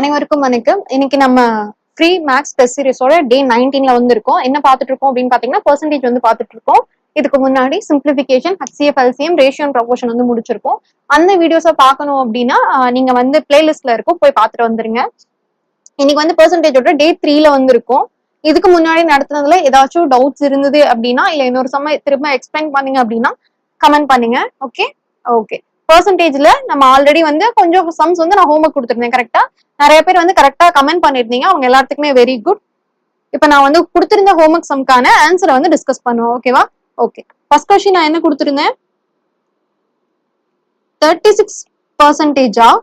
அனைவருக்கும் வணக்கம். இன்னைக்கு நம்ம ஃப்ரீ மேக்ஸ் டெஸ்ட் சீரிஸோட டே நைன்டீன்ல வந்து இருக்கோம் என்ன பார்த்துட்டு இருக்கோம் அப்படின்னு பாத்தீங்கன்னா பெர்சன்டேஜ் வந்து பார்த்துட்டு இருக்கோம் இதுக்கு முன்னாடி simplification HCF LCM ratio proportion வந்து முடிச்சிருக்கோம். அந்த வீடியோஸை பார்க்கணும் அப்படின்னா நீங்க வந்து பிளேலிஸ்ட்ல இருக்கும் போய் பார்த்துட்டு வந்துருங்க. இன்னைக்கு வந்து பெர்சன்டேஜோட டே த்ரீல வந்து இருக்கும் இதுக்கு முன்னாடி நடத்துனதுல ஏதாச்சும் டவுட்ஸ் இருந்தது அப்படின்னா இல்ல இன்னொரு சமயம் திரும்ப எக்ஸ்பிளைன் பண்ணீங்க அப்படின்னா கமெண்ட் பண்ணுங்க. ஓகே ஓகே பெர்சன்டேஜ்ல நம்ம ஆல்ரெடி வந்து கொஞ்சம் சம்ஸ் வந்து நான் ஹோம்ஒர்க் கொடுத்துருந்தேன் கரெக்டா நிறைய பேர் வந்து கரெக்டா கமெண்ட் பண்ணிருந்தீங்க அவங்க எல்லாத்துக்குமே வெரி குட் இப்போ நான் வந்து கொடுத்திருந்த ஹோம்ஒர்க் சம்க்கான ஆன்சரை வந்து டிஸ்கஸ் பண்ணுவோம் ஓகேவா ஓகே ஃபர்ஸ்ட் கொஸ்டின் நான் என்ன கொடுத்துருந்தேன்? Thirty six percentage of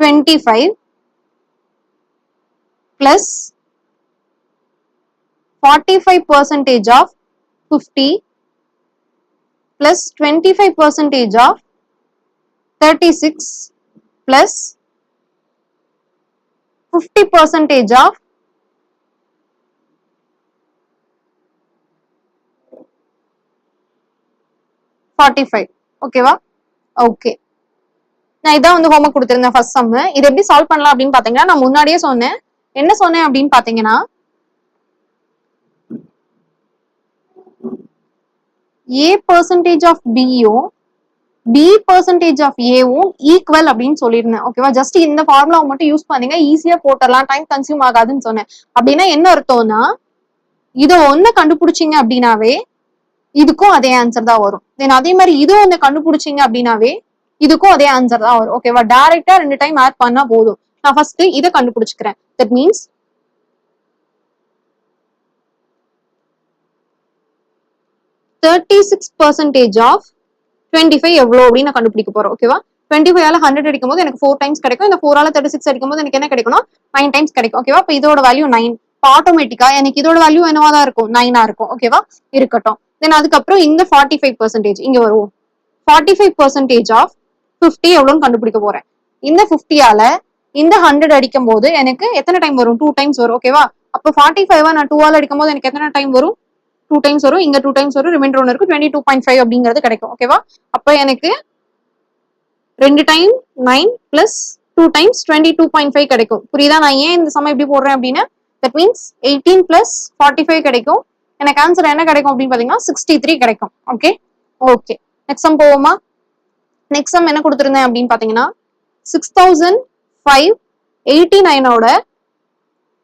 twenty five plus forty five percentage of fifty plus 25 percentage of 36 plus 50 percentage of 45 ஓகேவா ஓகே நான் இதான் வந்து ஹோம்ஒர்க் கொடுத்திருந்தேன் ஃபர்ஸ்ட் சம் இது எப்படி சால்வ் பண்ணலாம் அப்படின்னு பாத்தீங்கன்னா நான் முன்னாடியே சொன்னேன். என்ன சொன்னேன் அப்படின்னு பாத்தீங்கன்னா ஏ பர்சன்டேஜ் ஆஃப் பியும் பி பர்சன்டேஜ் ஆஃப் ஏவும் ஈக்குவல் அப்படின்னு சொல்லியிருந்தேன். ஓகேவா ஜஸ்ட் இந்த ஃபார்முலாவை மட்டும் யூஸ் பண்ணீங்க. ஈஸியா போட்டுடலாம். டைம் கன்சியூம் ஆகாதுன்னு சொன்னேன். அப்படின்னா என்ன அர்த்தம்னா இதை ஒன்று கண்டுபிடிச்சீங்க அப்படின்னாவே இதுக்கும் அதே ஆன்சர் தான் வரும். தென் அதே மாதிரி இது ஒன்று கண்டுபிடிச்சீங்க அப்படின்னாவே இதுக்கும் அதே ஆன்சர் தான் வரும். ஓகேவா டேரெக்டாக ரெண்டு டைம் ஆட் பண்ணா போதும். நான் ஃபர்ஸ்ட் இதை கண்டுபிடிச்சிக்கிறேன். That means thirty six percentage of twenty five எவ்வளோ அப்படின்னு நான் கண்டுபிடிக்க போறோம் ஓகேவா டுவெண்ட்டி ஃபைவ் ஹண்ட்ரட் அடிக்கும் போது எனக்கு ஃபோர் டைம்ஸ் கிடைக்கும். இந்த ஃபோரால தேர்ட்டி சிக்ஸ் அடிக்கும் போது எனக்கு என்ன கிடைக்கணும் நைன் டைம்ஸ் கிடைக்கும் ஓகேவா இப்போ இதோட வேல்யூ நைன் இப்போ ஆட்டோமேட்டிக்கா எனக்கு இதோட வேல்யூ என்னவா தான் இருக்கும்? நைனா இருக்கும் ஓகேவா இருக்கட்டும். தென் அதுக்கப்புறம் இந்த ஃபார்ட்டி ஃபைவ் பர்சன்டேஜ் இங்க வருவோம். Forty five percentage of fifty எவ்வளோன்னு கண்டுபிடிக்க போறேன். இந்த ஃபிஃப்டியால இந்த ஹண்ட்ரட் அடிக்கும் போது எனக்கு எத்தனை டைம் வரும்? டூ டைம்ஸ் வரும் ஓகேவா அப்போ ஃபார்ட்டி ஃபைவ் நான் டூவால் அடிக்கும் போது எனக்கு எத்தனை டைம் வரும்? டூ டைம்ஸ் வரும். இங்க டூ டைம்ஸ் வரும். ரிமைண்டர் ஒன்று இருக்கும். டுவெண்ட்டி டூ பாயிண்ட் ஃபைவ் அப்படிங்கிறது கிடைக்கும். ஓகேவா அப்போ எனக்கு ரெண்டு time nine plus two times twenty two point five கிடைக்கும். புரியுதா? நான் ஏன் இந்த சமயம் எப்படி போடுறேன் அப்படின்னா? That means eighteen plus forty five கிடைக்கும். எனக்கு ஆன்சர் என்ன கிடைக்கும் அப்படின்னு பார்த்தீங்கன்னா சிக்ஸ்டி த்ரீ கிடைக்கும். ஓகே ஓகே நெக்ஸ்ட் சம் போவோமா? நெக்ஸ்ட் சம் என்ன கொடுத்துருந்தேன் அப்படின்னு பார்த்தீங்கன்னா சிக்ஸ் தௌசண்ட் ஃபைவ் எயிட்டி நைனோட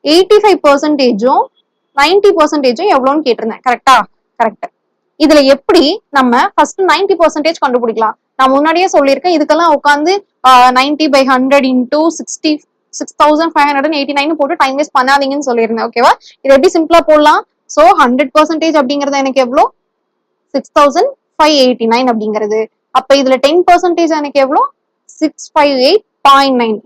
எயிட்டி ஃபைவ் பர்சன்டேஜும் நைன்டி பர்சன்டேஜும் எவ்வளோன்னு கேட்டிருந்தேன். கரெக்டா கரெக்ட் இதுல எப்படி நம்ம ஃபர்ஸ்ட் நைன்டி பர்சன்டேஜ் கண்டுபிடிக்கலாம்? நான் முன்னாடியே சொல்லியிருக்கேன் இதுக்கெல்லாம் உட்காந்து ninety by hundred into sixty six thousand five hundred eighty nine போட்டு டைம் வேஸ்ட் பண்ணாதீங்கன்னு சொல்லியிருந்தேன் ஓகேவா இது எப்படி சிம்பிளா போடலாம்? ஸோ ஹண்ட்ரட் பர்சன்டேஜ் அப்படிங்கிறது எனக்கு எவ்வளோ? Six thousand five eighty nine அப்படிங்கிறது. அப்ப இதுல டென் பர்சன்டேஜ் எனக்கு எவ்வளோ? Six five eight point nine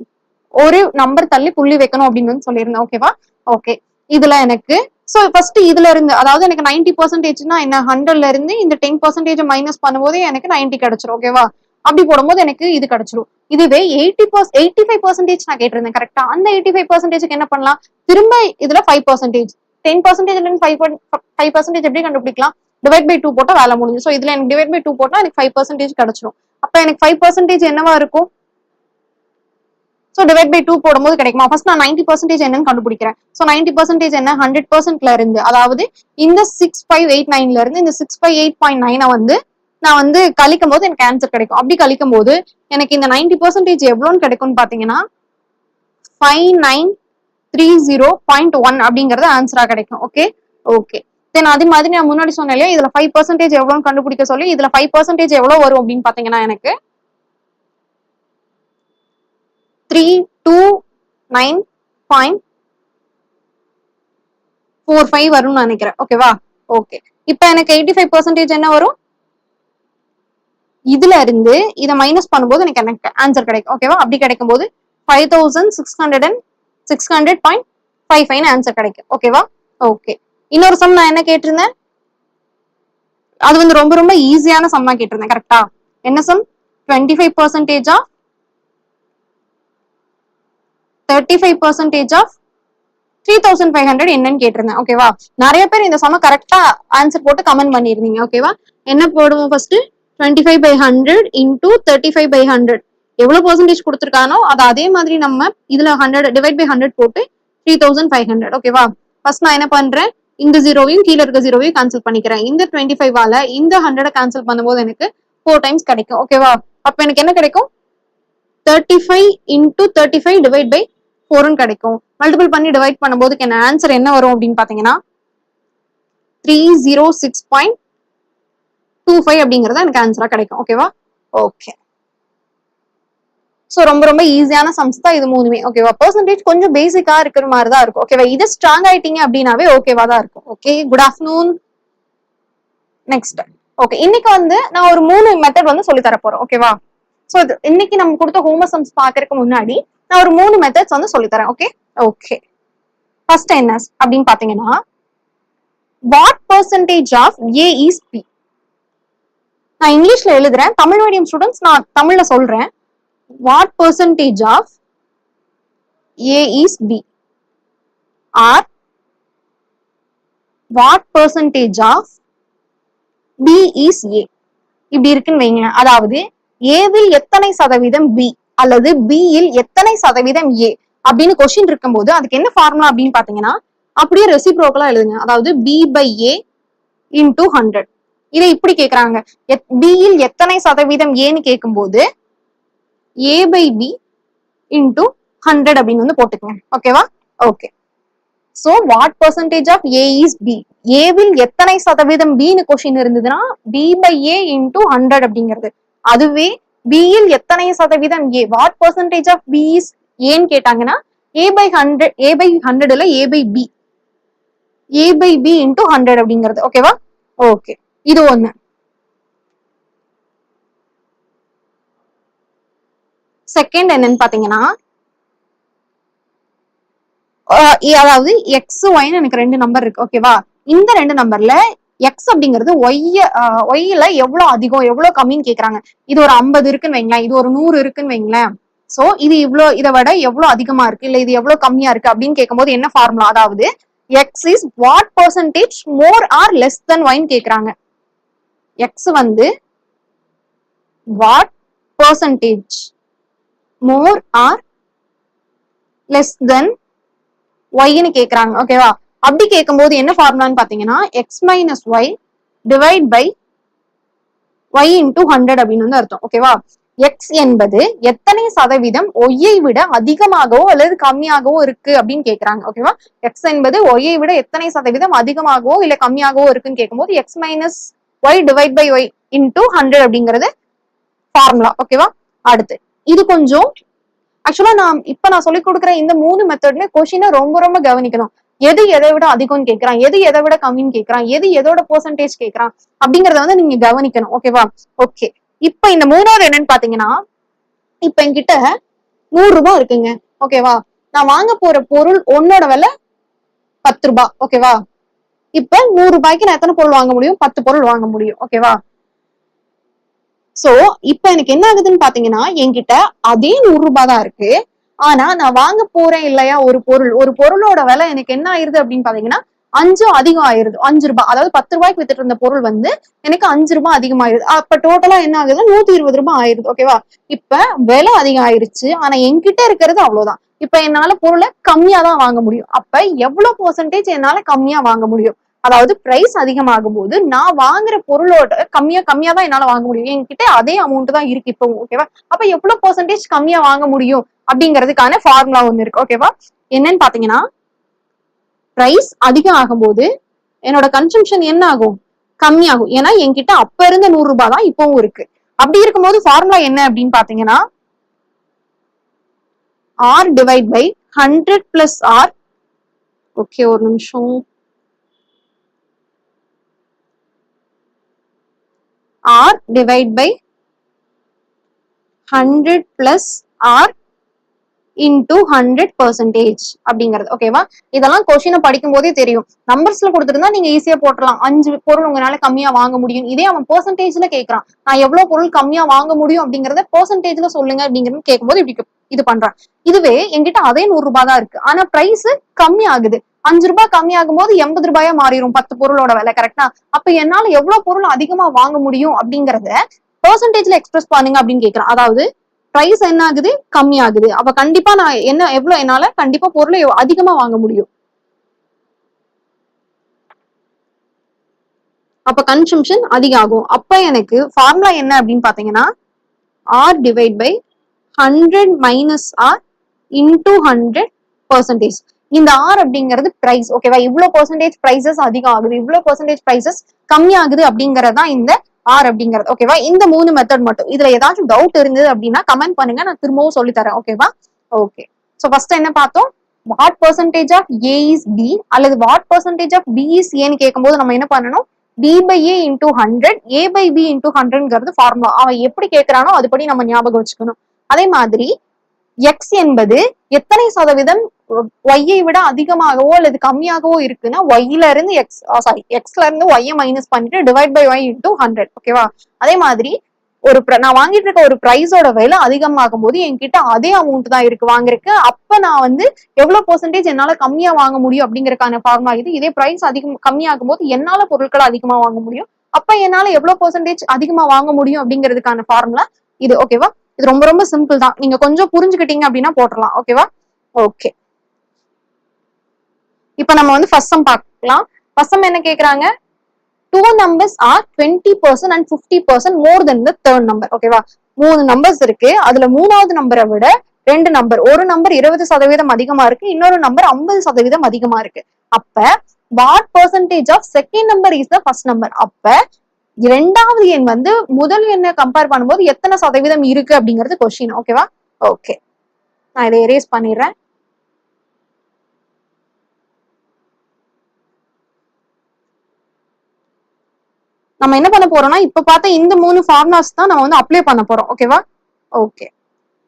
ஒரு நம்பர் தள்ளி புள்ளி வைக்கணும் அப்படின்னு சொல்லியிருந்தேன் ஓகேவா ஓகே இதுல எனக்கு ஸோ ஃபர்ஸ்ட் இதுல இருந்து அதாவது எனக்கு நைன்டி பர்சன்டேஜ்னா என்ன ஹண்ட்ரட்ல இருந்து இந்த டென் பர்சன்டேஜ் மைனஸ் பண்ணும்போது எனக்கு நைன்டி கிடைச்சிரும் ஓகேவா அப்படி போடும்போது எனக்கு இது கிடைச்சிரும். இதுவே eighty per eighty five percentage நான் கேட்டிருந்தேன் கரெக்டா அந்த எயிட்டி ஃபைவ் பர்சன்டேஜ்க்கு என்ன பண்ணலாம்? திரும்ப இதுல ஃபைவ் பர்சன்டேஜ் டென் பர்சன்டேஜ்ல இருந்து ஃபைவ் ஃபைவ் பர்சன்டேஜ் எப்படி கண்டுபிடிக்கலாம்? டிவைட் பை டூ போட்டா வேலை முடிஞ்சு ஸோ இதுல எனக்கு டிவைட் பை டூ போட்டா எனக்கு ஃபைவ் பர்சன்டேஜ் கிடைச்சிரும். அப்ப எனக்கு ஃபைவ் பர்சன்டேஜ் என்னவா இருக்கும்? ஸோ டிவைட் பை டூ போடும்போது கிடைக்குமா? ஃபர்ஸ்ட் நான் நைன்டி பர்சன்டேஜ் என்னன்னு கண்டுபிடிக்கிறேன். ஸோ நைன்டி பர்சன்டேஜ் என்ன? ஹண்ட்ரட் பர்சன்ட்ல இருந்து. அதாவது இந்த சிக்ஸ் ஃபைவ் எயிட் நைன்ல இருந்து இந்த சிக்ஸ் ஃபைவ் எயிட் பாயிண்ட் நைனை வந்து நான் வந்து கழிக்கும் போது எனக்கு ஆன்சர் கிடைக்கும். அப்படி கழிக்கும் போது எனக்கு இந்த நைன்டி பர்சன்டேஜ் எவ்வளோன்னு கிடைக்கும்னு பாத்தீங்கன்னா five nine three zero point one அப்படிங்கறது ஆன்சரா கிடைக்கும். ஓகே ஓகே தென் அதே மாதிரி நான் முன்னாடி சொன்னேன் இல்லையா? இதுல ஃபைவ் பர்சன்டேஜ் எவ்வளோன்னு கண்டுபிடிக்க சொல்லி இதுல ஃபைவ் பர்சன்டேஜ் எவ்வளோ வரும் அப்படின்னு பாத்தீங்கன்னா எனக்கு three two nine point four five வரும்னு நினைக்கிறேன். ஓகேவா ஓகே இப்போ எனக்கு எயிட்டி ஃபைவ் பர்சன்டேஜ் என்ன வரும்? இதுல இருந்து இதை மைனஸ் பண்ணும்போது எனக்கு எனக்கு ஆன்சர் கிடைக்கும். ஓகேவா அப்படி கிடைக்கும் போது five thousand six hundred and six hundred point five ஃபைவ்னு ஆன்சர் கிடைக்கும். ஓகேவா ஓகே இன்னொரு சம் நான் என்ன கேட்டிருந்தேன்? அது வந்து ரொம்ப ரொம்ப ஈஸியான சம்மா கேட்டிருந்தேன். கரெக்டா என்ன sum twenty five percentage of thirty five percentage of three thousand five hundred என்னன்னு கேட்டிருந்தேன். ஓகேவா நிறைய பேர் இந்த சம கரெக்டா ஆன்சர் போட்டு கமெண்ட் பண்ணியிருந்தீங்க. ஓகேவா என்ன போடுவோம் first twenty five by hundred into thirty five by hundred எவ்வளவு பர்சன்டேஜ் கொடுத்துருக்கானோ அதை அதே மாதிரி நம்ம இதுல ஹண்ட்ரட் டிவைட் பை ஹண்ட்ரட் போட்டு த்ரீ தௌசண்ட் ஃபைவ் ஹண்ட்ரட் ஓகேவா ஃபர்ஸ்ட் நான் என்ன பண்றேன்? இந்த ஜீரோவையும் கீழே இருக்க ஜீரோவையும் கேன்சல் பண்ணிக்கிறேன். இந்த டுவெண்ட்டி ஃபைவால இந்த ஹண்ட்ரட கேன்சல் பண்ணும்போது எனக்கு ஃபோர் டைம்ஸ் கிடைக்கும். ஓகேவா அப்ப எனக்கு என்ன கிடைக்கும்? Thirty five into thirty five divide by ஃபோர்னு கிடைக்கும். மல்டிபிள் பண்ணி டிவைட் பண்ணும்போது என்ன ஆன்சர் என்ன வரும் அப்படின்னு பாத்தீங்கன்னா three zero six point two five அப்படிங்கறது எனக்கு ஆன்சரா கிடைக்கும். ஓகேவா ஓகே ஸோ ரொம்ப ரொம்ப ஈஸியான சம்ஸ் தான் இது மூணுமே. ஓகேவா பர்சன்டேஜ் கொஞ்சம் பேசிக்கா இருக்கிற மாதிரி தான் இருக்கும். ஓகேவா இது ஸ்ட்ராங் ஆயிட்டீங்க அப்படின்னாவே ஓகேவா தான் இருக்கும். Okay good afternoon next okay இன்னைக்கு வந்து நான் ஒரு மூணு மெத்தட் வந்து சொல்லி தர போறேன் ஓகேவா ஸோ இன்னைக்கு நம்ம கொடுத்த ஹோமசம்ஸ் பாக்குறதுக்கு முன்னாடி நான் ஒரு மூணு மெத்தட்ஸ் வந்து சொல்லித்தரேன் ஓகே ஓகே ஃபர்ஸ்ட் என்ன அப்படின்னு பாத்தீங்கன்னா what percentage of A is B நான் இங்கிலீஷ்ல எழுதுறேன் தமிழ் மீடியம் ஸ்டூடெண்ட்ஸ் நான் தமிழ்ல சொல்றேன். What percentage of A is B are what percentage of B is A இப்படி இருக்குன்னு வைங்க அதாவது ஏவில் எத்தனை சதவீதம் பி அல்லது பியில் எத்தனை சதவீதம் ஏ அப்படின்னு கொஸ்டின் இருக்கும்போது அதுக்கு என்ன ஃபார்முலா அப்படின்னு பாத்தீங்கன்னா அப்படியே ரெசிப்ரோக்கலா எழுதுங்க. அதாவது B by A into hundred இதை இப்படி கேக்குறாங்க. பியில் எத்தனை சதவீதம் ஏன்னு கேட்கும்போது A by B into hundred அப்படின்னு வந்து போட்டுக்கோங்க. ஓகேவா okay so what percentage of A is B ஏவில் எத்தனை சதவீதம் பின்னு கொஸ்டின் இருந்ததுன்னா B by A into hundred அப்படிங்கிறது. அதுவே பியில் எத்தனை சதவீதம் A what percentage of B is ஏன்னு கேட்டாங்கன்னா A by hundred A by ஹண்ட்ரட்ல A by B A by B into hundred அப்படிங்கிறது. ஓகேவா ஓகே இது ஒண்ணு. செகண்ட் என்னன்னு பாத்தீங்கன்னா அதாவது எக்ஸ் ஒய்னு எனக்கு ரெண்டு நம்பர் இருக்கு. ஓகேவா இந்த ரெண்டு நம்பர்ல எக்ஸ் அப்படிங்கிறது ஒய்ய ஒய்ல எவ்வளவு அதிகம் எவ்வளவு கம்மின்னு கேக்குறாங்க. இது ஒரு ஐம்பது இருக்குன்னு வைங்களேன் இது ஒரு நூறு இருக்குன்னு வைங்களேன். சோ இது இவ்வளோ இதை விட எவ்வளவு அதிகமா இருக்கு இல்ல இது எவ்வளவு கம்மியா இருக்கு அப்படின்னு கேட்கும்போது என்ன ஃபார்முலா அதாவது X is what percentage more or less than ஒய்ன்னு கேக்குறாங்க. எக்ஸ் வந்து what percentage more or less than ஒய்ன்னு கேக்குறாங்க ஓகேவா அப்படி கேட்கும்போது என்ன ஃபார்முலான்னு பாத்தீங்கன்னா X minus Y divide by Y into hundred அப்படின்னு வந்து அர்த்தம். ஓகேவா எக்ஸ் என்பது எத்தனை சதவீதம் ஒய்யை விட அதிகமாகவோ அல்லது கம்மியாகவோ இருக்கு அப்படின்னு கேக்குறாங்க. ஓகேவா எக்ஸ் என்பது ஒய்யை விட எத்தனை சதவீதம் அதிகமாகவோ இல்ல கம்மியாகவோ இருக்குன்னு கேட்கும்போது X minus Y divide by Y into hundred அப்படிங்கிறது ஃபார்முலா ஓகேவா அடுத்து இது கொஞ்சம் ஆக்சுவலா நான் இப்ப நான் சொல்லி கொடுக்குற இந்த மூணு மெத்தட்ல கொஸ்டினை ரொம்ப ரொம்ப கவனிக்கணும். எது எதை விட அதிகம்னு கேட்கறான் எது எதை விட கம்மின்னு கேட்கறான் எது எதோட பெர்சன்டேஜ் கேட்கறான் அப்படிங்கறத வந்து நீங்க கவனிக்கணும். ஓகேவா ஓகே இப்ப இந்த மூணாவது என்னன்னு பாத்தீங்கன்னா இப்ப என்கிட்ட நூறு ரூபாய் இருக்குங்க. ஓகேவா நான் வாங்க போற பொருள் ஒன்னோட விலை பத்து ரூபாய். ஓகேவா இப்ப நூறு ரூபாய்க்கு நான் எத்தனை பொருள் வாங்க முடியும்? பத்து பொருள் வாங்க முடியும். ஓகேவா சோ இப்ப எனக்கு என்ன ஆகுதுன்னு பாத்தீங்கன்னா என்கிட்ட அதே நூறு ரூபாய் தான் இருக்கு. ஆனா நான் வாங்க போறேன் இல்லையா ஒரு பொருள். ஒரு பொருளோட விலை எனக்கு என்ன ஆயிருது அப்படின்னு பாத்தீங்கன்னா அஞ்சும் அதிகம் ஆயிருது. அஞ்சு ரூபாய். அதாவது பத்து ரூபாய்க்கு வித்துட்டு இருந்த பொருள் வந்து எனக்கு அஞ்சு ரூபாய் அதிகமாயிருது. அப்ப டோட்டலா என்ன ஆகுதுன்னா நூத்தி இருபது ரூபாய் ஆயிருது. ஓகேவா இப்ப விலை அதிகம் ஆயிருச்சு ஆனா என்கிட்ட இருக்கிறது அவ்வளவுதான். இப்ப என்னால பொருளை கம்மியா தான் வாங்க முடியும். அப்ப எவ்வளவு பெர்சன்டேஜ் என்னால கம்மியா வாங்க முடியும்? அதாவது பிரைஸ் அதிகமாகும் போது நான் வாங்குற பொருளோட கம்மியா கம்மியா தான் என்னால வாங்க முடியும். என்கிட்ட அதே அமௌண்ட் தான் இருக்கு இப்போ ஓகேவா அப்ப எவ்வளவு பெர்சன்டேஜ் கம்மியா வாங்க முடியும்? அப்படிங்கிறதுக்கான ஃபார்முலா ஒன்று இருக்கு ஓகேவா என்னன்னு பாத்தீங்கன்னா பிரைஸ் அதிகம் ஆகும்போது என்னோட கன்சம்ஷன் என்ன ஆகும்? கம்மியாகும். ஏன்னா என்கிட்ட அப்ப இருந்த நூறு ரூபாய் தான் இப்பவும் இருக்கு. அப்படி இருக்கும்போது ஃபார்முலா என்ன அப்படின்னு பாத்தீங்கன்னா R divide by hundred plus R okay ஒரு நிமிஷம். R divide by hundred plus R into hundred percentage அப்படிங்கிறது ஓகேவா இதெல்லாம் கொஸ்டினை படிக்கும் போதே தெரியும். நம்பர்ஸ்ல கொடுத்துருந்தா நீங்க ஈஸியா போட்டலாம் அஞ்சு பொருள் உங்களால கம்மியா வாங்க முடியும். இதே அவன் பெர்சன்டேஜ்ல கேட்கறான் நான் எவ்வளவு பொருள் கம்மியா வாங்க முடியும் அப்படிங்கறத பெர்சன்டேஜ்ல சொல்லுங்க அப்படிங்கறது கேட்கும்போது இப்படி இது பண்றான். இதுவே என்கிட்ட அதே நூறு ரூபாய் தான் இருக்கு. ஆனா பிரைஸ் கம்மி ஆகுது. அஞ்சு ரூபாய் கம்மி ஆகும்போது எண்பது ரூபாயா மாறிடும் பத்து பொருளோட விலை கரெக்டா அப்ப என்னால எவ்வளவு பொருள் அதிகமா வாங்க முடியும் அப்படிங்கறத பெர்சன்டேஜ்ல எக்ஸ்பிரஸ் பண்ணுங்க அப்படின்னு கேக்குறான். அதாவது பிரைஸ் என்ன ஆகுது கம்மி ஆகுது அப்ப கண்டிப்பா நான் என்ன எவ்வளவு என்னால கண்டிப்பா பொருளை அதிகமா வாங்க முடியும். அப்ப கன்சம்ஷன் அதிகாகும். அப்ப எனக்கு ஃபார்முலா என்ன அப்படின்னு பாத்தீங்கன்னா R divide by hundred minus R into hundred percentage இந்த ஆர் அப்படிங்கிறது பிரைஸ் ஓகேவா இவ்வளவு பர்சன்டேஜ் பிரைசஸ் அதிகம் ஆகுது. இவ்வளவு பர்சன்டேஜ் பிரைசஸ் கம்மி ஆகுது அப்படிங்கறது தான் இந்த ஆர் அப்படிங்கிறது. ஓகேவா இந்த மூணு மெத்தட் மட்டும். இதுல ஏதாச்சும் டவுட் இருந்தது அப்படின்னா கமெண்ட் பண்ணுங்க. நான் திரும்பவும் சொல்லி தரேன் ஓகேவா ஓகே சோ ஃபர்ஸ்ட் என்ன பார்த்தோம்? What percentage of A is B அல்லது what percentage of B is ஏன்னு கேட்கும்போது நம்ம என்ன பண்ணணும்? B by A into hundred A by B into ஹண்ட்ரட்ங்கிறது formula அவன் எப்படி கேட்கறானோ அதுபடி நம்ம ஞாபகம் வச்சுக்கணும். அதே மாதிரி எக்ஸ் என்பது எத்தனை சதவீதம் ஒய்யை விட அதிகமாகவோ அல்லது கம்மியாகவோ இருக்குன்னா ஒய்ல இருந்து எக்ஸ் சாரி எக்ஸ்ல இருந்து ஒய்யை மைனஸ் பண்ணிட்டு divide by Y into hundred ஓகேவா அதே மாதிரி ஒரு நான் வாங்கிட்டு இருக்க ஒரு ப்ரைஸோட விலை அதிகமாகும் போது என்கிட்ட அதே அமௌண்ட் தான் இருக்கு. வாங்குறதுக்கு அப்ப நான் வந்து எவ்வளவு பெர்சன்டேஜ் என்னால கம்மியா வாங்க முடியும் அப்படிங்கறக்கான ஃபார்மா இது. இதே பிரைஸ் அதிகம் கம்மியாகும் போது என்னால பொருட்களை அதிகமா வாங்க முடியும். அப்ப என்னால எவ்வளவு பெர்சன்டேஜ் அதிகமா வாங்க முடியும் அப்படிங்கிறதுக்கான ஃபார்முலா இது ஓகேவா இது ரொம்ப ரொம்ப சிம்பிள் தான். நீங்க கொஞ்சம் புரிஞ்சுக்கிட்டீங்க அப்படின்னா போட்டுடலாம் ஓகேவா ஓகே இப்ப நம்ம வந்து ஃபர்ஸ்ட் சம் பார்க்கலாம். ஃபர்ஸ்ட் சம் என்ன கேக்குறாங்க? Two numbers are twenty percent and fifty percent more than the third number ஓகேவா மூணு நம்பர்ஸ் இருக்கு. அதுல மூணாவது நம்பரை விட ரெண்டு நம்பர் ஒரு நம்பர் இருபது சதவீதம் அதிகமா இருக்கு. இன்னொரு நம்பர் ஐம்பது சதவீதம் அதிகமா இருக்கு. அப்ப what percentage of second number is the first number அப்ப இரண்டாவது எண் வந்து முதல் எண்ணை கம்பேர் பண்ணும்போது எத்தனை சதவீதம் இருக்கு அப்படிங்கிறது கொஸ்டின் ஓகேவா ஓகே நான் இதை எரேஸ் பண்ணிடுறேன். நம்ம என்ன பண்ண போறோம்னா இப்ப பார்த்த இந்த மூணு ஃபார்முலாஸ் தான் நம்ம வந்து அப்ளை பண்ண போறோம். ஓகேவா ஓகே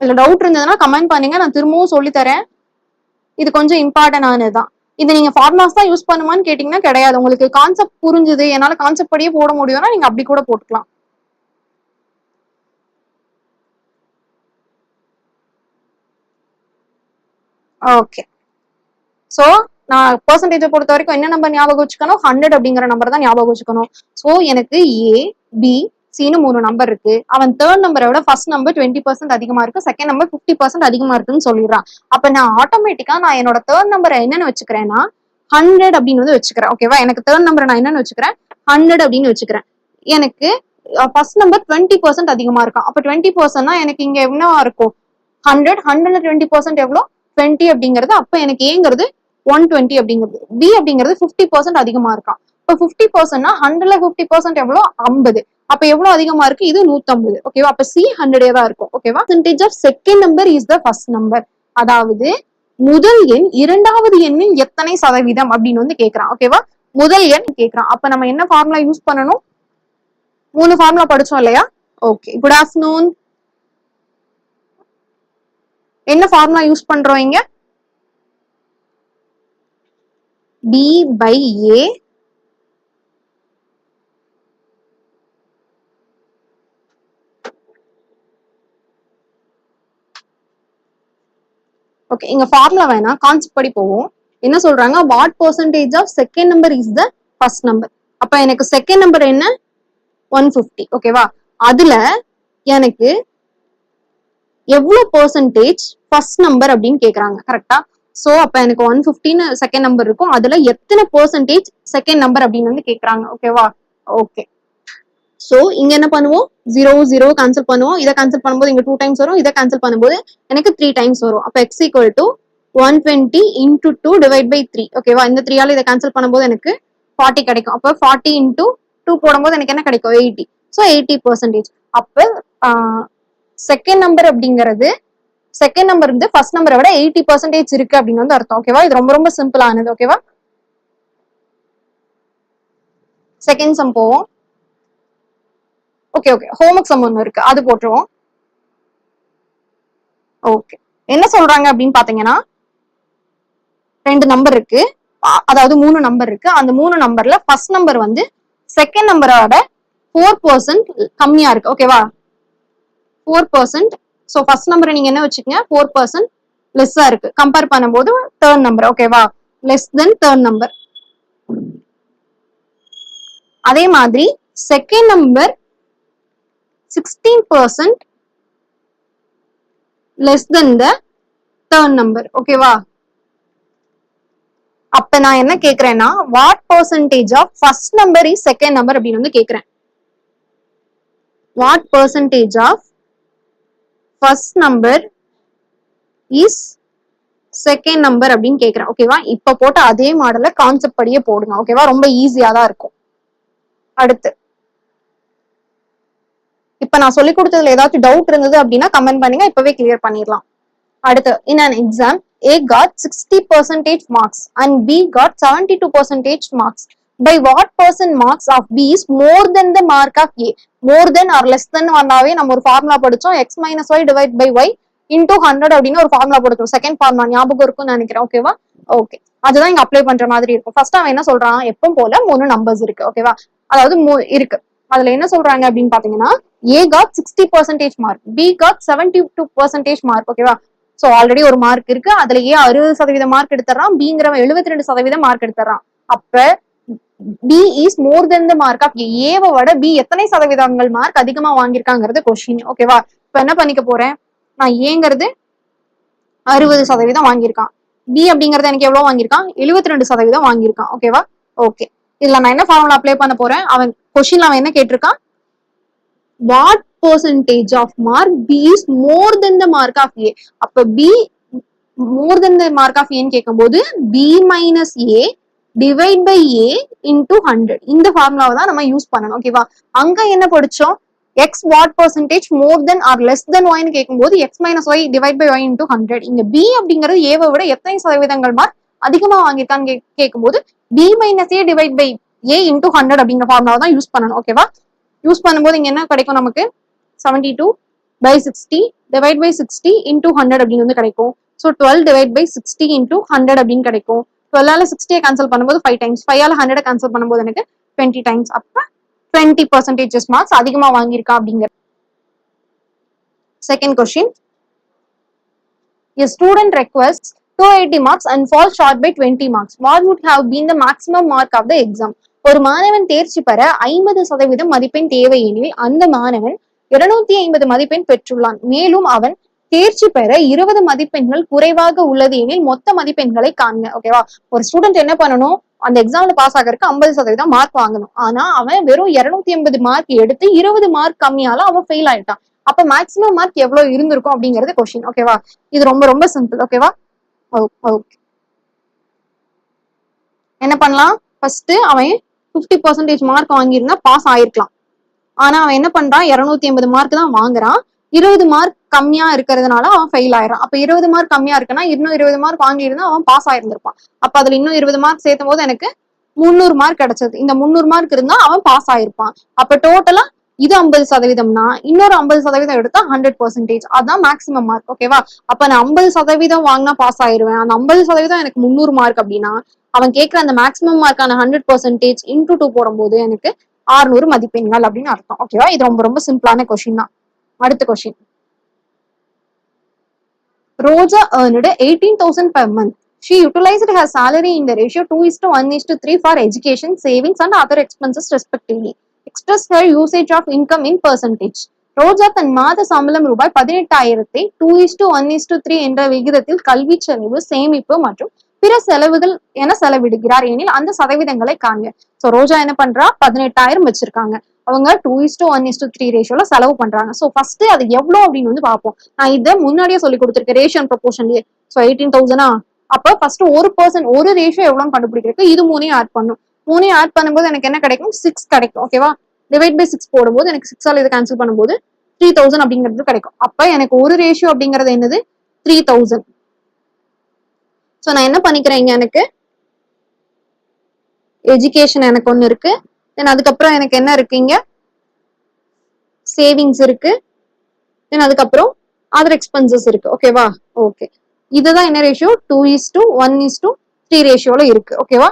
இதுல டவுட் இருந்ததுன்னா கமெண்ட் பண்ணுங்க. நான் திரும்பவும் சொல்லி தரேன் இது கொஞ்சம் இம்பார்ட்டன்ட் ஆனதுதான். இது நீங்க ஃபார்முலாஸ் தான் யூஸ் பண்ணுமான்னு கேட்டீங்கன்னா கிடையாது. உங்களுக்கு கான்செப்ட் புரிஞ்சுது. என்னால கான்செப்ட் படியே போட முடியும்னா நீங்க அப்படி கூட போட்டுக்கலாம். ஓகே சோ நான் பர்சன்டேஜை பொறுத்த வரைக்கும் என்ன நம்பர் ஞாபகம் வச்சுக்கணும்? ஹண்ட்ரட் அப்படிங்கிற நம்பர் தான் ஞாபகம் வச்சுக்கணும். சோ எனக்கு ஏ பி சின்னு மூணு நம்பர் இருக்கு. அவன் தேர்ட் நம்பரை விட ஃபர்ஸ்ட் நம்பர் டுவெண்ட்டி பர்சன்ட் அதிகமா இருக்கு. செகண்ட் நம்பர் ஃபிஃப்டி பர்சன்ட் அதிகமா இருக்குன்னு சொல்லிடுறான். அப்ப நான் ஆட்டோமேட்டிக்கா நான் என்னோட தேர்ட் நம்பரை என்னன்னு வச்சுக்கிறேன்னா ஹண்ட்ரட் அப்படின்னு வந்து வச்சுக்கிறேன் ஓகேவா எனக்கு தேர்ட் நம்பரை நான் என்னன்னு வச்சுக்கிறேன்? ஹண்ட்ரட் அப்படின்னு வச்சுக்கிறேன். எனக்கு ஃபர்ஸ்ட் நம்பர் டுவெண்ட்டி பர்சன்ட் அதிகமா இருக்கும் அப்ப டுவெண்ட்டி பர்சன்ட்னா எனக்கு இங்க என்ன இருக்கும்? ஹண்ட்ரட் ஹண்ட்ரட்ல டுவெண்ட்டி பர்சன்ட் எவ்வளோ? டுவெண்ட்டி அப்படிங்கிறது அப்ப எனக்கு ஏங்கிறது ஒன் டுவெண்ட்டி அப்படிங்கிறது பி அப்படிங்கிறது ஃபிஃப்டி பர்சன்ட் அதிகமா இருக்கான் இப்போ ஃபிஃப்டி பர்சன்ட்னா ஹண்ட்ரட்ல ஃபிஃப்டி பர்சன்ட் எவ்வளோ? ஐம்பது. அப்ப எவ்வளவு அதிகமா இருக்கு? இது நூத்தம்பது. ஓகேவா அப்ப சி ஹண்ட்ரடே தான் இருக்கும்? ஓகேவா percentage of second number is the first number அதாவது முதல் எண் இரண்டாவது எண்ணின் எத்தனை சதவீதம் அப்படின்னு வந்து கேக்குறான். ஓகேவா முதல் எண் கேக்குறான். அப்ப நம்ம என்ன ஃபார்முலா யூஸ் பண்ணணும்? மூணு ஃபார்முலா படிச்சோம் இல்லையா? ஓகே குட் ஆஃப்டர்நூன் என்ன ஃபார்முலா யூஸ் பண்றோம் இங்க? டி பை ஏ ஓகே இங்க ஃபார்முலா வேணாம். கான்செப்ட் படி போவோம். என்ன சொல்றாங்க? What percentage of second number is the first number அப்ப எனக்கு செகண்ட் நம்பர் என்ன? ஒன் ஃபிஃப்டி ஓகேவா அதுல எனக்கு எவ்வளவு பர்சன்டேஜ் ஃபர்ஸ்ட் நம்பர் அப்படின்னு கேக்குறாங்க. கரெக்டா சோ அப்ப எனக்கு ஒன் பிப்டின்னு செகண்ட் நம்பர் இருக்கும். அதுல எத்தனை பர்சன்டேஜ் செகண்ட் நம்பர் அப்படின்னு வந்து கேக்குறாங்க. ஓகேவா ஓகே சோ இங்க என்ன பண்ணுவோம்? ஜீரோ ஜீரோ கேன்சல் பண்ணுவோம். இதை கேன்சல் பண்ணும்போது இங்க டூ டைம்ஸ் வரும். இதை கேன்சல் பண்ணும்போது எனக்கு த்ரீ டைம்ஸ் வரும். அப்ப X equal to one twenty into two divide by three ஓகேவா இந்த த்ரீயால இதை கேன்சல் பண்ணும்போது எனக்கு ஃபார்ட்டி கிடைக்கும். அப்போ ஃபார்ட்டி இன்டூ டூ போடும்போது எனக்கு என்ன கிடைக்கும்? எயிட்டி ஸோ எயிட்டி பர்சன்டேஜ் அப்போ செகண்ட் நம்பர் அப்படிங்கிறது செகண்ட் நம்பர் வந்து ஃபர்ஸ்ட் நம்பரை விட எயிட்டி பர்சன்டேஜ் இருக்கு அப்படின்னு வந்து அர்த்தம் ஓகேவா இது ரொம்ப ரொம்ப சிம்பிளானது ஓகேவா செகண்ட் சம் போவோம். ஓகே ஓகே ஹோம்ஒர்க் சம் ஒன்று இருக்கு. அது போட்டுருவோம். ஓகே என்ன சொல்றாங்க அப்படின்னு பாத்தீங்கன்னா ரெண்டு நம்பர் இருக்கு. அதாவது மூணு நம்பர் இருக்கு. அந்த மூணு நம்பர்ல ஃபர்ஸ்ட் நம்பர் வந்து செகண்ட் நம்பரோட ஃபோர் பர்சன்ட் கம்மியா இருக்கு ஓகேவா ஃபோர் பர்சன்ட் ஸோ ஃபர்ஸ்ட் நம்பரை நீங்க என்ன வச்சுக்கோங்க? ஃபோர் பர்சன்ட் லெஸ்ஸா இருக்கு. கம்பேர் பண்ணும்போது தேர்ட் நம்பர் ஓகேவா லெஸ் தென் தேர்ட் நம்பர் அதே மாதிரி second number sixteen percent less than the third number ஓகேவா அப்ப நான் என்ன கேக்குறேன்னா what percentage of first number is second number அப்படின்னு வந்து கேக்குறேன். What percentage of first number is second number அப்படின்னு கேக்குறேன். ஓகேவா இப்ப போட்ட அதே மாடல கான்செப்ட் படியே போடுங்க. ஓகேவா ரொம்ப ஈஸியா தான் இருக்கும். அடுத்து. இப்ப நான் சொல்லி கொடுத்ததுல ஏதாச்சும் டவுட் இருந்தது அப்படின்னா கமெண்ட் பண்ணுங்க. இப்பவே கிளியர் பண்ணிடலாம். அடுத்து in an exam A got sixty percentage marks and B got seventy two percentage marks by what percent marks of B is more than the mark of A more than or less than வந்தாவே நம்ம ஒரு formula படிச்சோம். X minus Y divide by Y into hundred அப்படின்னு ஒரு formula படிச்சோம் second formula ஞாபகம் இருக்கும்னு நினைக்கிறேன். ஓகேவா ஓகே அதுதான் இங்க அப்ளை பண்ற மாதிரி இருக்கும். ஃபர்ஸ்ட் அவன் என்ன சொல்றான்? எப்பவும் போல மூணு நம்பர்ஸ் இருக்கு. ஓகேவா அதாவது மூ- இருக்கு. அதுல என்ன சொல்றாங்க அப்படின்னு பாத்தீங்கன்னா A got sixty percentage mark B got seventy two percentage mark ஓகேவா சோ ஆல்ரெடி ஒரு மார்க் இருக்கு. அதுல ஏ அறுபது சதவீத மார்க் எடுத்துறான் பிங்கிறவன் எழுபத்தி ரெண்டு சதவீதம் மார்க் எடுத்துறான் அப்ப B is more than the mark of ஏவை விட பி எத்தனை சதவீதங்கள் மார்க் அதிகமா வாங்கியிருக்காங்கிறது கொஸ்டின் ஓகேவா இப்ப என்ன பண்ணிக்க போறேன்? நான் ஏங்கிறது அறுபது சதவீதம் வாங்கியிருக்கான். பி அப்படிங்கறது எனக்கு எவ்வளவு வாங்கியிருக்கான்? எழுபத்தி ரெண்டு சதவீதம் வாங்கியிருக்கான். ஓகேவா ஓகே இதுல நான் என்ன ஃபார்முலா அப்ளை பண்ண போறேன்? அவன் கொஸ்டின்ல அவன் என்ன கேட்டிருக்கான்? What percentage of mark B is more than the mark of A அப்ப B more than the mark of ஏன்னு கேட்கும்போது B minus A divide by A into hundred இந்த ஃபார்முலாவை தான் நம்ம யூஸ் பண்ணணும் ஓகேவா அங்க என்ன படிச்சோம்? X what percentage more than or less than ஒய்னு கேட்கும்போது X minus Y divide by Y into hundred இங்க பி அப்படிங்கிறது ஏவை விட எத்தனை சதவீதங்கள் மார்க் அதிகமா வாங்கியிருக்கான்னு கே- கேட்கும்போது B minus A divide by A into hundred அப்படிங்கிற ஃபார்முலாவை தான் யூஸ் பண்ணணும் ஓகேவா யூஸ் பண்ணும்போது இங்க என்ன கிடைக்கும் நமக்கு? Seventy two by sixty divide by sixty into hundred அப்படின்னு வந்து கிடைக்கும். So twelve divide by sixty into hundred அப்படின்னு கிடைக்கும். டுவெல்லால சிக்ஸ்டியை கேன்சல் பண்ணும்போது ஃபைவ் டைம்ஸ் ஃபைவால ஹண்ட்ரட் கேன்சல் பண்ணும்போது எனக்கு டுவெண்ட்டி டைம்ஸ் அப்போ டுவெண்ட்டி பர்சன்டேஜஸ் மார்க்ஸ் அதிகமாக வாங்கியிருக்கா அப்படிங்கிற second question A student requests 280 marks and falls short by 20 marks. What would have been the maximum mark of the exam? ஒரு மாணவன் தேர்ச்சி பெற ஐம்பது சதவீதம் மதிப்பெண் தேவை எனில் அந்த மாணவன் இருநூத்தி ஐம்பது மதிப்பெண் பெற்றுள்ளான் மேலும் அவன் தேர்ச்சி பெற இருபது மதிப்பெண்கள் குறைவாக உள்ளது எனில் மொத்த மதிப்பெண்களை காண்க ஓகேவா ஒரு ஸ்டூடெண்ட் என்ன பண்ணணும்? அந்த எக்ஸாம்ல பாஸ் ஆகிறதுக்கு ஐம்பது சதவீதம் மார்க் வாங்கணும். ஆனா அவன் வெறும் இருநூத்தி எண்பது மார்க் எடுத்து இருபது மார்க் கம்மியால அவன் ஃபெயில் ஆயிட்டான். அப்ப மேக்ஸிமம் மார்க் எவ்வளவு இருந்திருக்கும் அப்படிங்கறது கொஸ்டின் ஓகேவா இது ரொம்ப ரொம்ப சிம்பிள் ஓகேவா ஓகே என்ன பண்ணலாம்? ஃபர்ஸ்ட் அவன் பிப்டி பர்சன்டேஜ் மார்க் வாங்கியிருந்தா பாஸ் ஆயிருக்கலாம். ஆனா அவன் என்ன பண்றான்? இருநூத்தி எண்பது மார்க் தான் வாங்குறான். இருபது மார்க் கம்மியா இருக்கிறதுனால அவன் ஃபெயில் ஆயிரும் அப்ப இருபது மார்க் கம்மியா இருக்குன்னா இன்னும் இருபது மார்க் வாங்கியிருந்தா அவன் பாஸ் ஆயிருந்திருப்பான். அப்ப அதுல இன்னும் இருபது மார்க் சேர்த்தும் போது எனக்கு முந்நூறு மார்க் கிடைச்சது. இந்த முந்நூறு மார்க் இருந்தா அவன் பாஸ் ஆயிருப்பான். அப்ப டோட்டலா இது ஐம்பது சதவீதம்னா இன்னொரு ஐம்பது சதவீதம் எடுத்தா ஹண்ட்ரட் பர்சன்டேஜ் அதான் மேக்ஸிமம் மார்க் ஓகேவா அப்ப நான் ஐம்பது சதவீதம் வாங்கினா பாஸ் ஆயிருவேன். அந்த ஐம்பது சதவீதம் எனக்கு முந்நூறு மார்க் அப்படின்னா அவன் கேட்கிற அந்த மேக்ஸிமம் மார்க்கான ஹண்ட்ரட் பர்சன்டேஜ் இன்டூ டூ போடும்போது எனக்கு 600 மதிப்பெண்கள் அப்படின்னு அர்த்தம். ஓகேவா இது ரொம்ப ரொம்ப சிம்பிளான கொஸ்டின் தான். அடுத்த question Roja earned eighteen thousand per month she utilised her salary in the ratio two is to one is to three for education savings and other expenses respectively express her usage of income in percentage Roja தன் மாத சம்பளம் ரூபாய் பதினெட்டாயிரத்தை two is to one is to three என்ற விகிதத்தில் கல்வி செலவு சேமிப்பு மற்றும் பிற செலவுகள் என செலவிடுகிறார் எனில் அந்த சதவீதங்களை காண்க ஸோ ரோஜா என்ன பண்றா பதினெட்டாயிரம் வச்சிருக்காங்க அவங்க two is to one is to three ரேஷியோல செலவு பண்றாங்க. சோ ஃபர்ஸ்ட் அது எவ்வளவு அப்படின்னு வந்து பார்ப்போம். நான் இதை முன்னாடியே சொல்லி கொடுத்துருக்கேன். ரேஷியன் ப்ரொபோஷன்லயே ஸோ எயிட்டீன் தௌசண்டா அப்ப ஃபர்ஸ்ட் ஒரு பர்சன்ட் ஒரு ரேஷியோ எவ்வளோன்னு கண்டுபிடிக்கிறதுக்கு இது மூணையும் ஆட் பண்ணும். மூணையும் ஆட் பண்ணும்போது எனக்கு என்ன கிடைக்கும்? சிக்ஸ் கிடைக்கும். ஓகேவா டிவைட் பை சிக்ஸ் போடும்போது எனக்கு சிக்ஸால் இதை கேன்சல் பண்ணும்போது த்ரீ தௌசண்ட் அப்படிங்கிறது கிடைக்கும். அப்ப எனக்கு ஒரு ரேஷியோ அப்படிங்கிறது என்னது? த்ரீ தௌசண்ட் ஸோ நான் என்ன பண்ணிக்கிறேன் எனக்கு? எஜுகேஷன் எனக்கு ஒன்று இருக்கு. தென் அதுக்கப்புறம் எனக்கு என்ன இருக்கு இங்க சேவிங்ஸ் இருக்கு. தென் அதுக்கப்புறம் அதர் எக்ஸ்பென்சஸ் இருக்கு. ஓகேவா ஓகே இதுதான் என்ன ratio two is to one is to three ரேஷியோல இருக்கு. ஓகேவா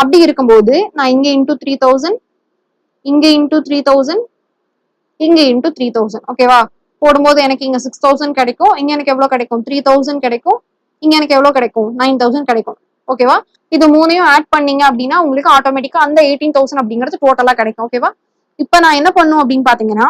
அப்படி இருக்கும்போது நான் இங்க இன்டூ த்ரீ தௌசண்ட் இங்க இன்டூ த்ரீ தௌசண்ட் இங்க இன்டூ த்ரீ தௌசண்ட் ஓகேவா போடும்போது எனக்கு இங்க சிக்ஸ் தௌசண்ட் கிடைக்கும். இங்க எனக்கு எவ்வளவு கிடைக்கும்? த்ரீ தௌசண்ட் கிடைக்கும். இங்க எனக்கு எவ்வளவு கிடைக்கும்? நைன் தௌசண்ட் கிடைக்கும். ஓகேவா இது மூணையும் ஆட் பண்ணீங்க அப்படின்னா உங்களுக்கு ஆட்டோமேட்டிக்கா அந்த எயிட்டீன் தௌசண்ட் அப்படிங்கிறது டோட்டலா கிடைக்கும் ஓகேவா இப்ப நான் என்ன பண்ணும் அப்படின்னு பாத்தீங்கன்னா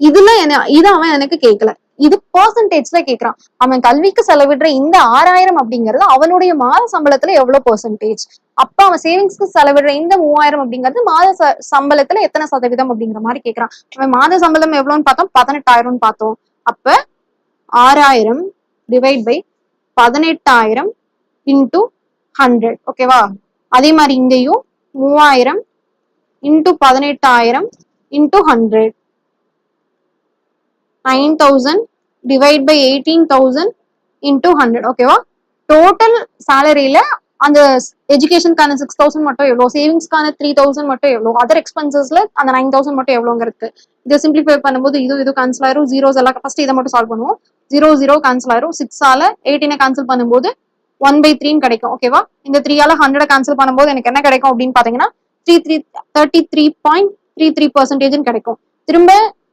இதுல என்ன இது அவன் எனக்கு கேட்கல இது பர்சன்டேஜ்ல கேக்குறான். அவன் கல்விக்கு செலவிடுற இந்த ஆறாயிரம் அப்படிங்கிறது அவனுடைய மாத சம்பளத்துல எவ்வளவு பெர்சன்டேஜ் அப்ப அவன் சேவிங்ஸ்க்கு செலவிடுற இந்த மூவாயிரம் அப்படிங்கிறது மாத ச- சம்பளத்துல எத்தனை சதவீதம் அப்படிங்கிற மாதிரி கேக்குறான். அவன் மாத சம்பளம் எவ்வளவுன்னு பார்த்தோம்? பதினெட்டாயிரம்னு பார்த்தோம். அப்ப ஆறாயிரம் டிவைட் பை பதினெட்டாயிரம் இன்டூ ஹண்ட்ரட் ஓகேவா அதே மாதிரி இங்கேயும் மூவாயிரம் இன்டூ பதினெட்டாயிரம் into hundred nine thousand divide by eighteen thousand into hundred ஓகேவா டோட்டல் சேலரியில அந்த எஜுகேஷனுக்கான சிக்ஸ் தௌசண்ட் மட்டும் எவ்வளோ? சேவிங்ஸ்க்கான த்ரீ தௌசண்ட் மட்டும் எவ்வளோ? அதர் எக்ஸ்பென்சஸ்ல அந்த நைன் தௌசண்ட் மட்டும் எவ்வளோங்கிறது இதை சிம்பிளிஃபை பண்ணும்போது இது இது கேன்சல் ஆயிரும். ஜீரோஸ் எல்லாம் ஃபர்ஸ்ட் இதை மட்டும் சால்வ் பண்ணுவோம். ஜீரோ ஜீரோ கேன்சல் ஆயிரும். சிக்ஸால எயிட்டீனை கேன்சல் பண்ணும்போது ஒன் பை த்ரீன்னு கிடைக்கும் ஓகேவா இந்த த்ரீயால ஹண்ட்ரட் கேன்சல் பண்ணும்போது எனக்கு என்ன கிடைக்கும் அப்படின்னு பாத்தீங்கன்னா three three thirty three point three three பர்சன்டேஜ்னு கிடைக்கும். திரும்ப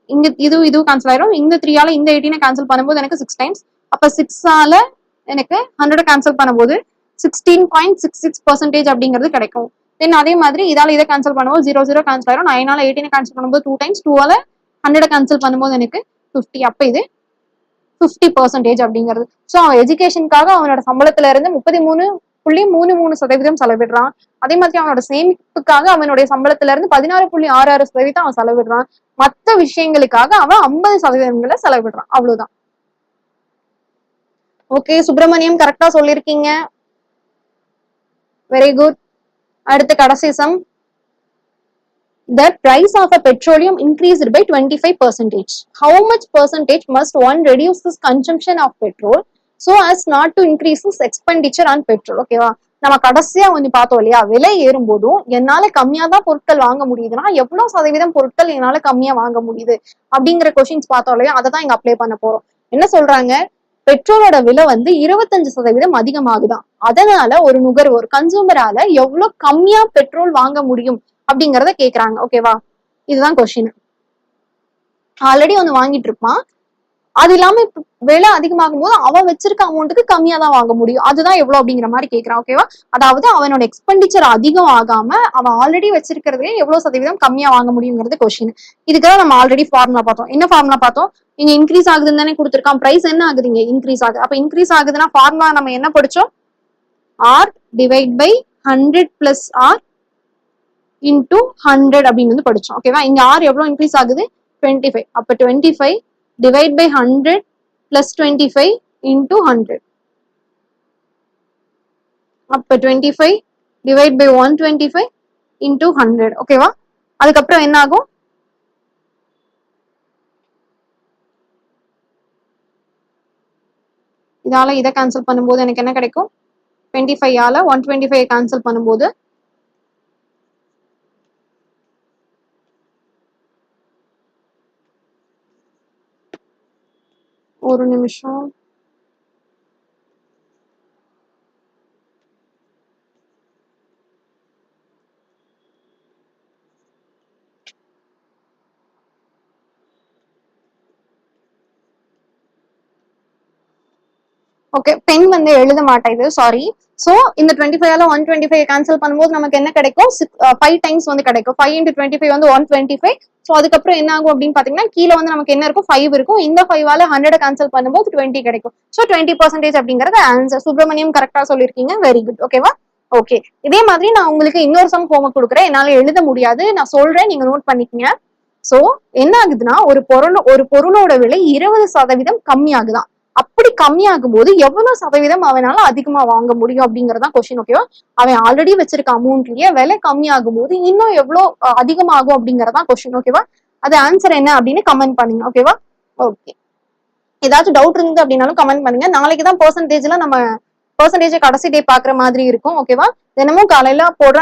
இங்க இது இது கேன்சல் ஆயிரும். இந்த த்ரீயால இந்த எயிட்டீனை கேன்சல் பண்ணும்போது எனக்கு சிக்ஸ் டைம்ஸ் அப்ப சிக்ஸால எனக்கு ஹண்ட்ரட் கேன்சல் பண்ணும்போது sixteen point six six percentage அப்படிங்கிறது கிடைக்கும். தென் அதே மாதிரி இதால இதை கேன்சல் பண்ணும்போது ஜீரோ ஜீரோ கேன்சல் ஆயிரும். நைனால எயிட்டீனை கேன்சல் பண்ணும்போது டூ டைம்ஸ் டூவால ஹண்ட்ரட் கேன்சல் பண்ணும்போது எனக்கு ஃபிஃப்டி அப்ப இது ஃபிஃப்டி பர்சன்டேஜ் அப்படிங்கிறது. ஸோ அவன் எஜுகேஷனுக்காக அவனோட சம்பளத்துல இருந்து முப்பத்தி மூணு புள்ளி மூணு மூணு சதவீதம் செலவிடுறான். அதே மாதிரி அவனோட சேமிப்புக்காக அவனுடைய சம்பளத்துல இருந்து பதினாறு புள்ளி ஆறு ஆறு சதவீதம் அவன் செலவிடுறான். மத்த விஷயங்களுக்காக அவன் ஐம்பது சதவீதங்களை செலவிடுறான். அவ்வளவுதான். ஓகே சுப்பிரமணியம் கரெக்டா சொல்லியிருக்கீங்க. வெரி குட் அடுத்த கடைசி sum the price of petroleum petroleum increased by 25 percentage. How much percentage must one reduce this consumption of petrol so as not to increase this expenditure on petrol? ஓகேவா நம்ம கடைசியா வந்து பார்த்தோம் இல்லையா? விலை ஏறும் போதும் என்னால கம்மியா தான் பொருட்கள் வாங்க முடியுதுன்னா எவ்வளவு சதவீதம் பொருட்கள் என்னால கம்மியா வாங்க முடியுது? அப்படிங்கிற கொஸ்டின்ஸ் பார்த்தோம் இல்லையா? அதை தான் இங்க அப்ளை பண்ண போறோம். என்ன சொல்றாங்க? பெட்ரோலோட விலை வந்து இருபத்தஞ்சு சதவீதம் அதிகமாகுதான். அதனால ஒரு நுகர்வோர் கன்சூமரால எவ்வளவு கம்மியா பெட்ரோல் வாங்க முடியும்? அப்படிங்கறத கேக்குறாங்க. ஓகேவா இதுதான் கொஸ்டின் ஆல்ரெடி வந்து வாங்கிட்டு இருப்பான். அது இல்லாம விலை அதிகமாகும் போது அவன் வச்சிருக்க அமௌண்ட்டுக்கு கம்மியா தான் வாங்க முடியும். அதுதான் எவ்வளவு அப்படிங்கிற மாதிரி கேக்குறான். ஓகேவா அதாவது அவனோட எக்ஸ்பெண்டிச்சர் அதிகம் ஆகாம அவன் ஆல்ரெடி வச்சிருக்கிறதே எவ்வளவு சதவீதம் கம்மியா வாங்க முடியுங்கிறது கொஸ்டின் இதுக்காக நம்ம ஆல்ரெடி ஃபார்முலா பார்த்தோம். என்ன ஃபார்முலா பார்த்தோம்? இங்க இன்க்ரீஸ் ஆகுதுன்னு தானே கொடுத்துருக்கான். பிரைஸ் என்ன ஆகுது இங்க? இன்க்ரீஸ் ஆகுது. அப்ப இன்க்ரீஸ் ஆகுதுன்னா ஃபார்முலா நம்ம என்ன படிச்சோம்? R divide by hundred plus R into hundred அப்படின்னு வந்து படிச்சோம். ஓகேவா இங்க ஆர் எவ்வளவு இன்க்ரீஸ் ஆகுது? டுவெண்ட்டி ஃபைவ் அப்ப twenty five divide by hundred plus twenty five into hundred அப்ப twenty five divide by one twenty five into hundred ஓகேவா அதுக்கப்புறம் என்ன ஆகும்? இதால இதை கேன்சல் பண்ணும்போது எனக்கு என்ன கிடைக்கும்? டுவெண்ட்டி ஃபைவ் ஆல ஒன் டுவெண்ட்டி ஃபைவ் கேன்சல் பண்ணும்போது ஒரு நிமிஷம். ஓகே பெண் வந்து எழுத மாட்டேது சாரி சோ இந்த டுவெண்ட்டி ஃபைவ்ல ஒன் டுவெண்ட்டி ஃபைவ் கேன்சல் பண்ணும்போது நமக்கு என்ன கிடைக்கும்? ஃபைவ் டைம்ஸ் uh, வந்து கிடைக்கும். ஃபைவ் இன்டு டுவெண்ட்டி ஃபைவ் வந்து ஒன் டுவெண்ட்டி ஃபைவ் ஸோ அதுக்கப்புறம் என்ன ஆகும் அப்படின்னு பாத்தீங்கன்னா கீழே வந்து நமக்கு என்ன இருக்கும்? ஃபைவ் இருக்கும். இந்த ஃபைவால ஹண்ட்ரட் கேன்சல் பண்ணும்போது டுவெண்ட்டி கிடைக்கும். ஸோ டுவெண்ட்டி பர்சன்டேஜ் அப்படிங்கிறது ஆன்சர் சுப்பிரமணியம் கரெக்டா சொல்லியிருக்கீங்க. வெரி குட் ஓகேவா ஓகே இதே மாதிரி நான் உங்களுக்கு இன்னொரு சம் ஹோம்ஒர்க் கொடுக்குறேன். என்னால எழுத முடியாது. நான் சொல்றேன். நீங்க நோட் பண்ணிக்கங்க. சோ என்ன ஆகுதுன்னா ஒரு பொருள் ஒரு பொருளோட விலை இருபது சதவீதம் கம்மியாகுதான். அப்படி கம்மியாகும் போது எவ்வளவு சதவீதம் அவனால அதிகமா வாங்க முடியும் அப்படிங்கறதா கொஸ்டின் ஓகேவா அவன் ஆல்ரெடி வச்சிருக்க அமௌண்ட்லயே விலை கம்மியாகும் போது இன்னும் எவ்வளவு அதிகமாகும் அப்படிங்கறதா கொஸ்டின் ஓகேவா அது ஆன்சர் என்ன அப்படின்னு கமெண்ட் பண்ணுங்க ஓகேவா ஓகே ஏதாச்சும் டவுட் இருந்தது அப்படின்னாலும் கமெண்ட் பண்ணுங்க. நாளைக்கு தான் பர்சன்டேஜ்ல நம்ம பர்சன்டேஜ் கடைசி டே பாக்குற மாதிரி இருக்கும் ஓகேவா தினமும் காலையில போடுற